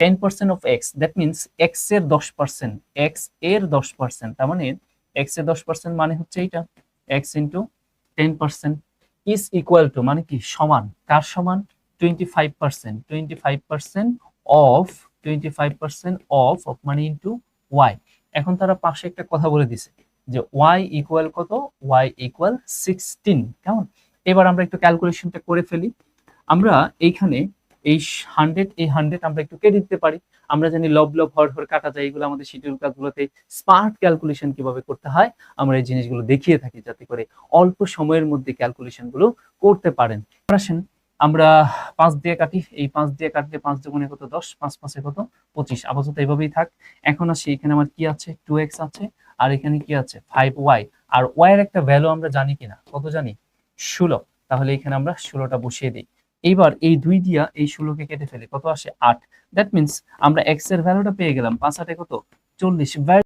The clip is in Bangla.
Ten percent of X that means এক্সের দশ পার্সেন্ট এক্সের দশ পার্সেন্ট তার মানে এক্সের দশ পার্সেন্ট মানে হচ্ছে এইটা X into ten percent is equal to মানে কি, সমান, কার সমান? Twenty five percent twenty five percent of twenty five percent of of মানে ইন্টু ওয়াই এখন তারা পাশে একটা কথা বলে দিছে, যে ওয়াই ইকুয়াল কত? ওয়াই ইকুয়াল সিক্সটিন কেমন? এবার আমরা একটু ক্যালকুলেশনটা করে ফেলি। আমরা এইখানে এই হান্ড্রেড এই হান্ড্রেড আমরা একটু কেটে দিতে পারি। আমরা জানি লব লব, হর হর কাটা যায়, এগুলো আমাদের শিডিউল কাজগুলোতে স্মার্ট ক্যালকুলেশন কীভাবে করতে হয়, আমরা এই জিনিসগুলো দেখিয়ে থাকি যাতে করে অল্প সময়ের মধ্যে ক্যালকুলেশনগুলো করতে পারেন। আসেন, আমরা পাঁচ দিয়ে কাটি, এই পাঁচ দিয়ে কাটলে পাঁচ দুগুণে কত? দশ, পাঁচ পাঁচে কত? পঁচিশ। আপাতত এইভাবেই থাক। এখন আসি, এখানে আমার কি আছে? টু এক্স আছে। আর এখানে কি আছে? ফাইভ ওয়াই আর ওয়াই এর একটা ভ্যালু আমরা জানি কিনা? কত জানি? ষোলো। তাহলে এখানে আমরা ষোলোটা বসিয়ে দিই। এইবার এই দুই দিয়া এই ষোলোকে কেটে ফেলে। কত আসে? আট। দ্যাট মিনস আমরা এক্সের ভ্যালুটা পেয়ে গেলাম। পাঁচ আটে কত? চল্লিশ।